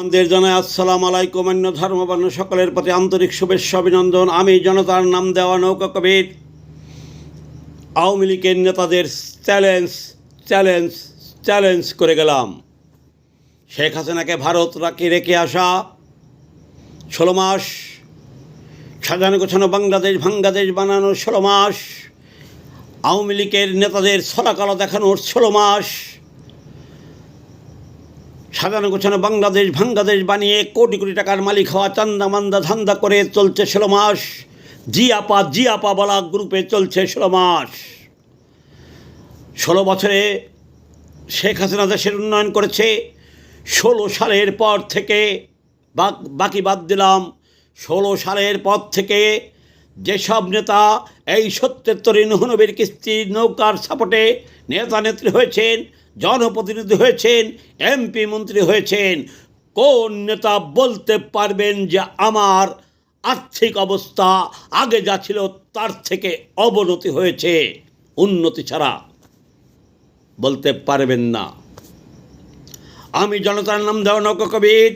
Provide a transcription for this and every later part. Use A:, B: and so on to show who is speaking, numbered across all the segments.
A: আমাদের জানাই আসসালাম আলাইকুম, অন্য ধর্মবর্ণ সকলের প্রতি আন্তরিক শুভেচ্ছা, অভিনন্দন। আমি জনতার নাম দেওয়া নৌকা কবির। আওয়ামী লীগের নেতাদের চ্যালেঞ্জ চ্যালেঞ্জ চ্যালেঞ্জ করে গেলাম। শেখ হাসিনাকে ভারত রাখি রেখে আসা, ষোলো মাস। সাজানো গোছানো বাংলাদেশ বাংলাদেশ বানানো ষোলো মাস। আওয়ামী লীগের নেতাদের ছলাকলা দেখানোর ষোলো মাস। সাজানো গোছানো বাংলাদেশ বাংলাদেশ বানিয়ে কোটি কোটি টাকার মালিক হওয়া চান্দা মান্দা ধান্দা করে চলছে ষোলো মাস। জি আপা জি আপা বলা গ্রুপে চলছে ষোলো মাস। ষোলো বছরে শেখ হাসিনা দেশের উন্নয়ন করেছে। ষোলো সালের পর থেকে বাকি বাদ দিলাম। ষোলো সালের পর থেকে যেসব নেতা এই সত্যের তরী নহনবীর কিস্তির নৌকার সাপোর্টে নেতা নেত্রী হয়েছেন, জনপ্রতিনিধি হয়েছেন, এমপি মন্ত্রী হয়েছেন, কোন নেতা বলতে পারবেন যে আমার আর্থিক অবস্থা আগে যা ছিল তার থেকে অবনতি হয়েছে? উন্নতি ছাড়া বলতে পারবেন না। আমি জনতার নাম দেওয়া নৌকা কবির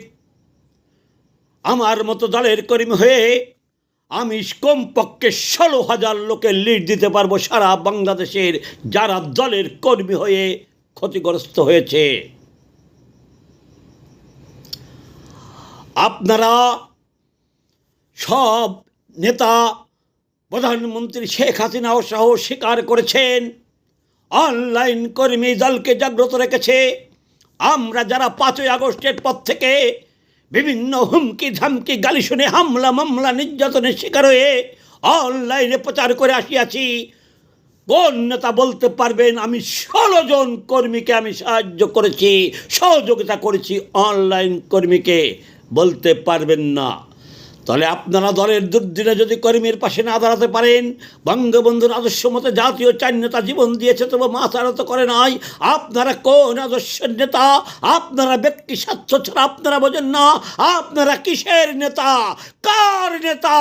A: আমার মতো দলের কর্মী হয়ে আমি কমপক্ষে ষোলো হাজার লোকের লিড দিতে পারব সারা বাংলাদেশের যারা দলের কর্মী হয়ে ক্ষতিগ্রস্ত হয়েছে। আপনারা সব নেতা, প্রধানমন্ত্রী শেখ হাসিনা সহ স্বীকার করেছেন, অনলাইন কর্মী দলকে জাগ্রত রেখেছে। আমরা যারা পাঁচই আগস্টের পর থেকে বিভিন্ন হুমকি ধামকি গালি শুনে হামলা, মামলা, নির্যাতনের শিকার হয়ে অনলাইনে প্রচার করে আসিয়াছি। কোন নেতা বলতে পারবেন, আমি ষোলো জন কর্মীকে আমি সাহায্য করেছি, সহযোগিতা করেছি অনলাইন কর্মীকে। বলতে পারবেন না। তাহলে আপনারা দলের দুর্দিনে যদি কর্মীর পাশে না দাঁড়াতে পারেন, বঙ্গবন্ধুর আদর্শ মতো জাতীয় চার নেতা জীবন দিয়েছে তবু মাথা নত করে নাই। আপনারা কোন আদর্শের নেতা? আপনারা ব্যক্তি স্বার্থ ছাড়া আপনারা বোঝেন না। আপনারা কিসের নেতা? কার নেতা?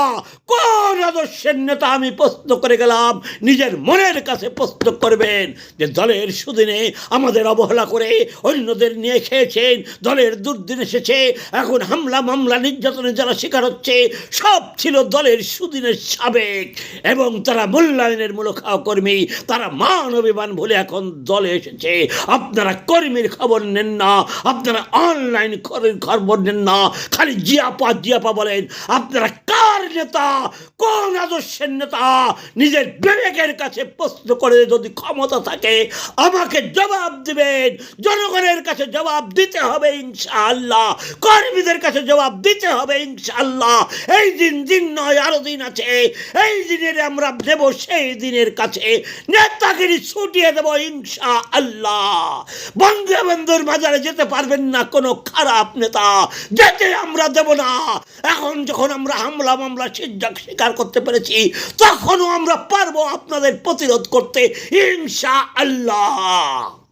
A: কোন আদর্শের নেতা? আমি প্রশ্ন করে গেলাম, নিজের মনের কাছে প্রশ্ন করবেন যে দলের সুদিনে আমাদের অবহেলা করে অন্যদের নিয়ে খেয়েছেন, দলের দুর্দিন এসেছে, এখন হামলা মামলা নির্যাতনের যারা শিকার হচ্ছে সব ছিল দলের সুদিনের সাবেক। এবং তারা মূল্যায়নের মূলক কর্মী তারা মান অভিমান ভুলে এখন দলে এসেছে। আপনারা কর্মীর খবর নেন না, আপনারা অনলাইন খবর নেন না, খালি জিয়াপা জিয়াপা বলেন। আপনারা কার নেতা, কোন আদর্শের নেতা? নিজের বিবেকের কাছে প্রশ্ন করে যদি ক্ষমতা থাকে, আমাকে জবাব দিবেন। জনগণের কাছে জবাব দিতে হবে ইনশাআল্লাহ। কর্মীদের কাছে জবাব দিতে হবে ইনশাআল্লাহ। এই দিন দিন নয়, আরও দিন আছে। এই দিনের আমরা দেব সেই দিনের কাছে। নেতাগিরি ছুটিয়ে দেব ইনশা আল্লাহ বঙ্গবন্ধুর বাজারে যেতে পারবেন না কোনো খারাপ নেতা। যেতে আমরা দেব না। এখন যখন আমরা হামলা মামলা স্বীকার করতে পেরেছি, তখনও আমরা পারব আপনাদের প্রতিরোধ করতে ইনশা আল্লাহ